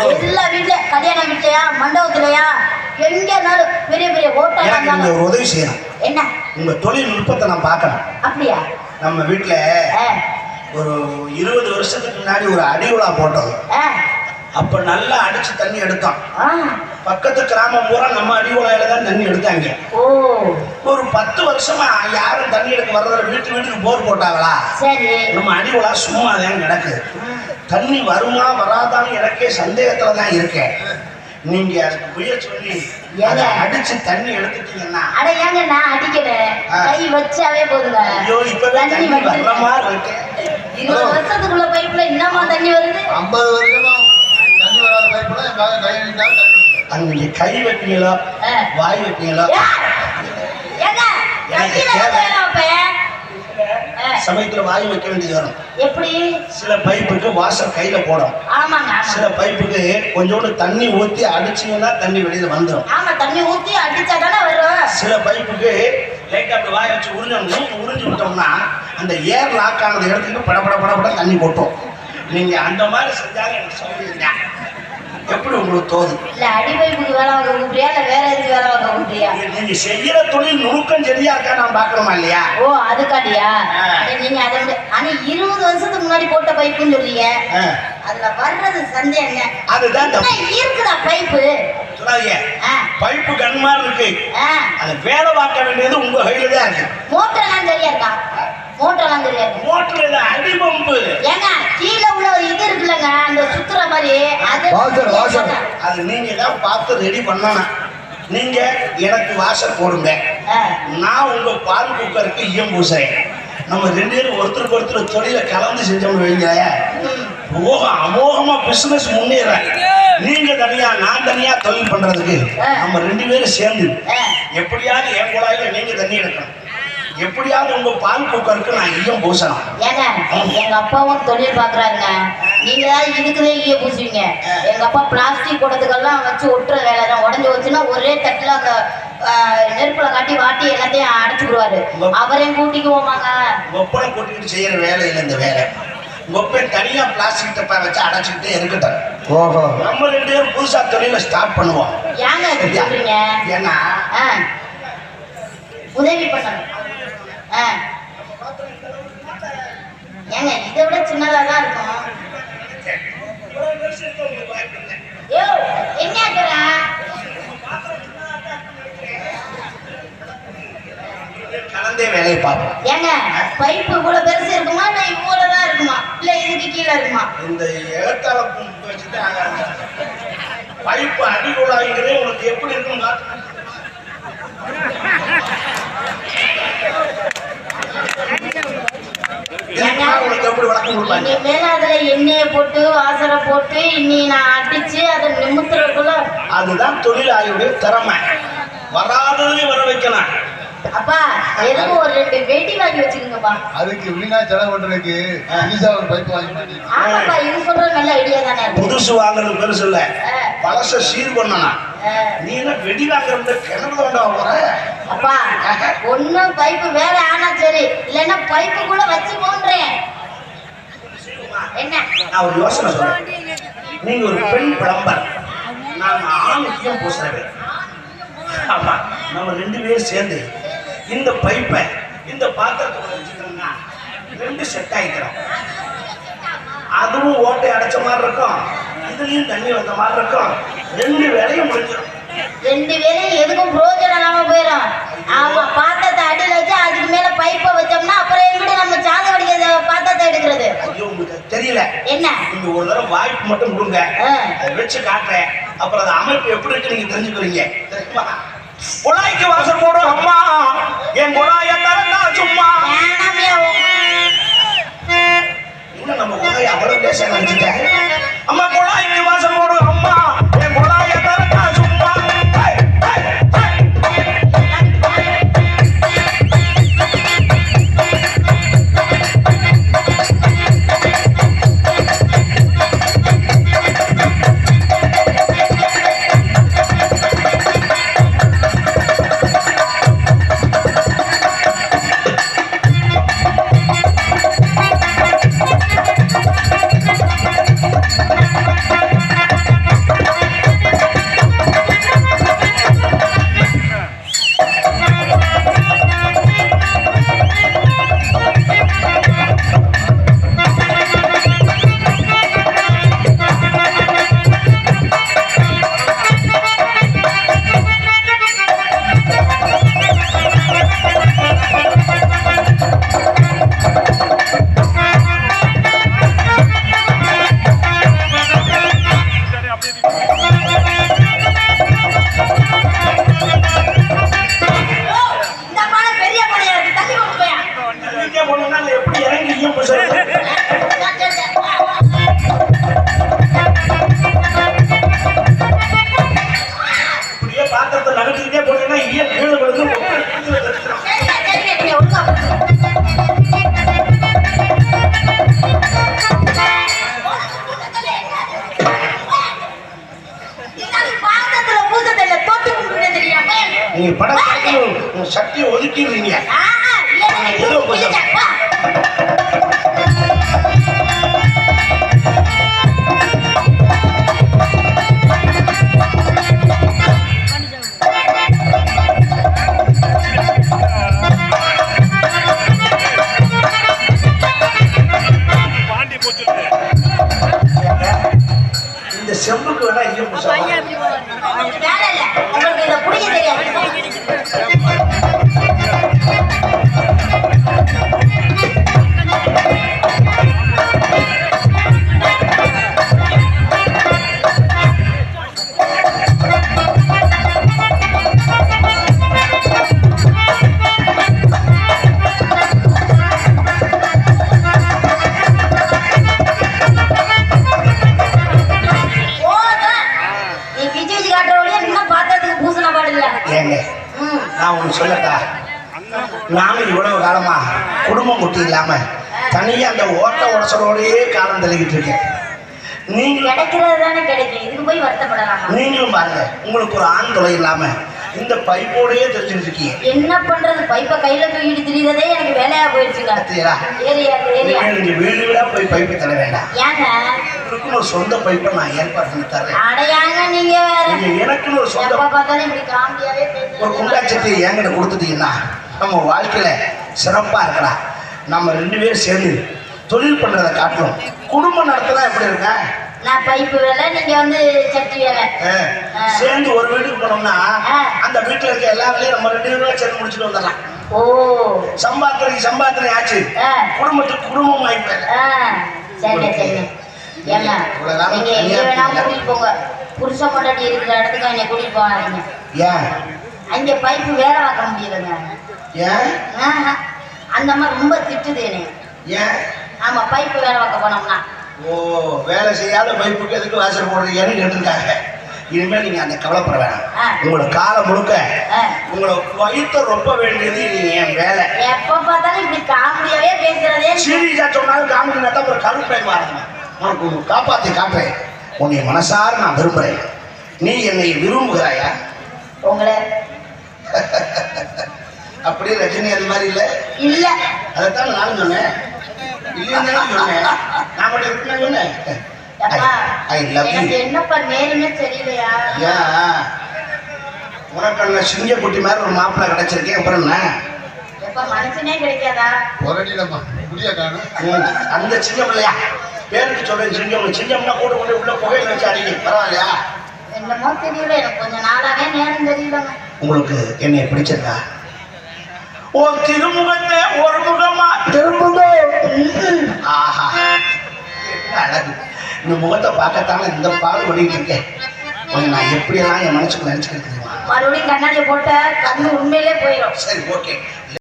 எல்லா வீட்ல கல்யாண வீட்லயா மண்டபத்துலயா எங்கனாலும் பெரிய பெரிய ஹோட்டல் எனக்கு நீங்க இருந்தாலும். ஒரு உதவி செய்யணும். என்ன? உங்க தொழில்நுட்பத்தை நான் பார்க்கணும். அப்படியா? நம்ம வீட்டுல ஒரு இருபது வருஷத்துக்கு முன்னாடி ஒரு அடி உலா போட்டோம். அப்ப நல்லா அடிச்சு தண்ணி எடுத்தோம். பக்கத்து கிராமம் பூரா நம்ம அடி உலாயில தான் தண்ணி எடுத்தாங்க. ஒரு பத்து வருஷமா யாரும் தண்ணி எடுக்க வர்றதில்ல. வீட்டு வீட்டுக்கு போர் போட்டாங்களா? நம்ம அடி உலா சும்மா தான் கிடக்குது தண்ணி வருமா வராதான்னு எனக்கே சந்தேகத்துல தான் இருக்கேன் நீங்க அதுக்கு முயற்சி பண்ணி அதை? அடிச்சு தண்ணி எடுத்துட்டீங்கன்னா அட ஏங்க நான் அடிக்கிறேன். கை வச்சாவே போதுங்க ஐயோ இப்பவே தண்ணி வர்ற மாதிரி இருக்கு இருபது வருஷத்துக்குள்ள பைப்ல இன்னமா தண்ணி வருது ஐம்பது வருஷமா தண்ணி வராத என் மகன் கை வருது. அங்க நீங்க கை வைப்பீங்களோ. வாய் வைப்பீங்களோ ஏங்க எனக்கு தேவை. சமயத்துல வாய் வைக்க வேண்டியது வரும் எப்படி? சில பைப்புக்கு வாசல் கையில போடும். சில பைப்புக்கு கொஞ்சோண்டு தண்ணி ஊத்தி அடிச்சீங்கன்னா தண்ணி வெளியில வந்துடும் ஆமா தண்ணி ஊத்தி அடிச்சா தானே வரும். சில பைப்புக்கு லைட்டா அப்படி வாய் வச்சு உறிஞ்சணும் உறிஞ்சு விட்டோம்னா அந்த ஏர் லாக் ஆனது இடத்துக்கு படபட படபட தண்ணி கொட்டும். நீங்க அந்த மாதிரி செஞ்சாலும் எனக்கு சௌகரியம் எப்படி உங்களுக்கு தோது இல்ல அடி பைப்புக்கு வேலை வாங்க கூப்பிடுறியா இல்ல வேற எதுக்கு வேலை வாங்க கூப்பிடுறியா நீங்க செய்யற தொழில் நுணுக்கம் சரியா இருக்கா நான் பார்க்கணுமா இல்லையா? ஓ அதுக்காண்டியா? நீங்க அதை ஆனா இருபது வருஷத்துக்கு முன்னாடி போட்ட பைப்புன்னு சொல்றீங்க. அதுல வர்றது சந்தேகம் அதுதான் இருக்குதா பைப்பு? சொல்லாதீங்க. பைப்பு கண் மாதிரி இருக்கு. அதை வேலை பார்க்க வேண்டியது உங்க கையில தான் இருக்கு. மோட்டர்லாம் சரியா இருக்கா? இருக்கு மோட்டர்ல அடி பம்பு. ஏங்க கீழே உள்ள ஒரு இது இருக்குல்லங்க அந்த சுத்துற மாதிரி. அது வாசர், வாசர். அது நீங்க தான் பார்த்து ரெடி பண்ணணும். நீங்க எனக்கு வாசல் போடுங்க. நான் உங்க பால் குக்கருக்கு ஈயம் பூசுறேன். நம்ம ரெண்டு பேரும் ஒருத்தருக்கு ஒருத்தர் தொழிலை கலந்து செஞ்சோம்னு வைங்க ம். மோக அமோகமா பிசினஸ் முன்னேறேன். நீங்க தனியா நான் தனியா தொழில் பண்றதுக்கு. நம்ம ரெண்டு பேரும் சேர்ந்து எப்படியாவது என் குழாயில நீங்க தண்ணி எடுக்கணும். எப்படியாவது உங்க பால் குக்கருக்கு நான் ஈயம் பூசணும். ஏங்க எங்க அப்பாவும் தொழில் பாக்குறாருங்க. நீங்க தான் இதுக்குதே ஈய பூசுவீங்க. எங்க அப்பா பிளாஸ்டிக் குடத்துக்கெல்லாம் வச்சு ஒட்டுற வேலை தான். உடஞ்சு வச்சுன்னா ஒரே தட்டுல அந்த நெருப்புல காட்டி வாட்டி எல்லாத்தையும் அடைச்சுக்கிடுவாரு அவரையும் கூட்டிக்குவோமாங்க. ஒப்பனை கூட்டிக்கிட்டு செய்யற வேலை இல்லை இந்த வேலை. ஒப்பன் தனியா பிளாஸ்டிக் டப்பா வச்சு அடைச்சிக்கிட்டே இருக்கட்டும். ஓஹோ. நம்ம ரெண்டு பேரும் புதுசா தொழிலை ஸ்டார்ட் பண்ணுவோம். ஏங்க ஏன்னா ஆ. உதவி பண்ணணும். ஏங்க இதை விட சின்னதா தான் இருக்கும்? கலந்தே வேலையை பார்ப்போம். ஏங்க பைப்பு இவ்வளவு பெருசு இருக்குமா இல்ல இவ்வளவுதான் இருக்குமா? இல்ல இதுக்கு கீழே இருக்குமா? இந்த எழுத்தால வச்சுட்டு பைப்பு அடி கூடாதுங்கிறதே உனக்கு எப்படி இருக்கும். இதுக்கு நான் உனக்கு எப்படி விளக்கம் கொடுப்பாங்க இனிமேல் அதுல எண்ணெயை போட்டு வாசலை போட்டு இன்னி நான் அடிச்சு அதை நிமித்துறதுக்குள்ள அதுதான் தொழிலாளியுடைய திறமை. வராததையும் வர வைக்கலாம். அப்பா எதுவும் ஒரு ரெண்டு வெடி வாங்கி வச்சுக்கோங்கப்பா. அதுக்கு வீணா செலவு பண்றதுக்கு புதுசா ஒரு பைப் வாங்கி ஆமாப்பா இது சொல்றது நல்ல ஐடியா தானே. புதுசு வாங்குறது பெருசு இல்ல பழச சீர் பண்ணணும். நீ என்ன வெடி வாங்குறது கிணறு வேண்டா போற அப்பா ஒண்ணும் பைப்பு வேலை ஆனா சரி. இல்லைன்னா பைப்புக்குள்ள வச்சு போன்றேன் என்ன? நான் ஒரு யோசனை சொல்றேன். நீங்க ஒரு பெண் பிளம்பர். நான் ஆண் முக்கியம் பூசுறேன் ஆமா நம்ம ரெண்டு பேரும் சேர்ந்து இந்த பைப்பை இந்த பாத்திரத்தை வச்சுக்கணும்னா ரெண்டு செட் ஆகிக்கிறோம் அதுவும் ஓட்டை அடைச்ச மாதிரி இருக்கும். இதுலயும் தண்ணி வந்த மாதிரி இருக்கும். ரெண்டு வேலையும் முடிஞ்சிடும். ரெண்டு பேரும் எதுக்கும் பிரோஜனம் இல்லாம போயிடும். ஆமா பாத்திரத்தை அடியில வச்சு அதுக்கு மேல பைப்பை வச்சோம்னா அப்புறம் எப்படி நம்ம சாத வடிக்க பாத்திரத்தை எடுக்கிறது. ஐயோ உங்களுக்கு தெரியல. என்ன? நீங்க ஒரு தடவை வாய்ப்பு மட்டும் கொடுங்க. அதை வச்சு காட்டுறேன். அப்புறம் அது அமைப்பு எப்படி இருக்கு நீங்க தெரிஞ்சுக்கிறீங்க. குழாய்க்கு வாசல் போடும் அம்மா. என் குழாய தரண்டா சும்மா. நீ பிச்சு பிச்சு காட்டுற வழியா இன்னும் பார்த்ததுக்கு பூசண பாடில்ல ஏங்க நான் ஒன்று சொல்லட்டா? நானும் இவ்வளவு காலமா குடும்பம் குட்டி இல்லாம தனியா அந்த ஓட்ட உடசலோடையே காலம் தள்ளிக்கிட்டு இருக்கேன். நீங்களும் கிடைக்கிறது தானே கிடைக்கும். இதுக்கு போய் வருத்தப்படலாமா? நீங்களும் பாருங்க உங்களுக்கு ஒரு ஆண் தொலை இல்லாம இந்த பைப்போடையே தெரிஞ்சுட்டு இருக்கீங்க. என்ன பண்றது? பைப்பை கையில தூக்கிட்டு திரியுறதே எனக்கு வேலையா போயிடுச்சுங்க? ஏரியா ஏரியா நீங்க வீடு வீடா போய் பைப்பு தர வேண்டாம். ஏங்க உங்களுக்குன்னு ஒரு சொந்த பைப்பை நான் ஏற்பாடு பண்ணி தர்றேன். அடையாங்க நீங்க எனக்குன்னு ஒரு சொந்த ஒரு பேசுறீங்க. குண்டாச்சத்தை என்கிட்ட கொடுத்துட்டீங்கன்னா நம்ம வாழ்க்கையில சிறப்பா இருக்கலாம் நம்ம ரெண்டு பேரும் சேர்ந்து தொழில் பண்றதை காட்டணும். குடும்பம் நடத்தலாம் எப்படி இருக்க? நான் பைப்பு வேலை நீங்க வந்து சட்டி வேலை. சேர்ந்து ஒரு வீட்டுக்கு போனோம்னா. அந்த வீட்டுல இருக்க எல்லா வேலையும் நம்ம ரெண்டு பேரும் சேர்ந்து முடிச்சுட்டு வந்துடலாம். ஓ. சம்பாத்திரைக்கு சம்பாத்திரை ஆச்சு. குடும்பத்துக்கு குடும்பம் ஆயிப்பேன் சரிங்க ஏங்க நீங்க எங்க வேணா. கூட்டிட்டு போங்க. புருஷ பொண்டாட்டி இருக்கிற இடத்துக்கு என்னை கூட்டிட்டு போகாதீங்க. ஏன்? அங்க பைப்பு வேலை பார்க்க முடியலங்க. ஏன். அந்த ரொம்ப திட்டுது என்னை. ஏன்? ஆமா பைப்பு வேலை பார்க்க போனோம்னா. ஓ வேலை செய்யாத பைப்புக்கு எதுக்கு வாசல் போடுறீங்கன்னு கேட்டிருக்காங்க. இனிமேல் நீங்க அந்த கவலைப்பட வேணாம். உங்களோட காலம் முழுக்க ஆ. உங்களை வயிற்ற ரொம்ப வேண்டியது என் வேலை. எப்ப பார்த்தாலும் இப்படி காமெடியாவே பேசுறதே சீரியஸா சொன்னாலும் காமெடி ஒரு கருப்பை மாறுங்க. உனக்கு உன்னை காப்பாத்தி காட்டுறேன். உன்னை மனசார நான் விரும்புறேன். நீ என்னை விரும்புகிறாயா? உங்களை. அப்படியே ரஜினி அது மாதிரி இல்லை? இல்ல. அதைத்தான் நானும் சொன்னேன். இல்லைன்னு சொன்னேன். நான் மட்டும் சொன்னேன். உனக்கு அந்த சிங்கக்குட்டி மாதிரி ஒரு மாப்பிள்ளை கிடைச்சிருக்கேன். அப்புறம் என்ன? மனுஷனே கிடைக்காதா? அந்த பிள்ளையா? பேருக்கு சொல்றேன் சிங்கம் சிங்கம்னா கூட கொண்டு உள்ள புகையில வச்சு பரவாயில்லையா? என்னமோ தெரியல எனக்கு கொஞ்ச நாளாவே நேரம் தெரியலங்க. உங்களுக்கு என்னை பிடிச்சிருக்கா? ஓ திருமுகத்தை ஒரு முகமா திரும்புங்க ஆஹா. என்ன அழகு. இந்த முகத்தை பார்க்கத்தானே இந்த பால் ஓடிட்டு இருக்கேன் நான் எப்படியெல்லாம் என் மனசுக்கு நினைச்சுக்கிட்டு தெரியுமா? மறுபடியும் கண்ணாடியை போட்ட கண்ணு உண்மையிலே போயிடும் சரி ஓகே.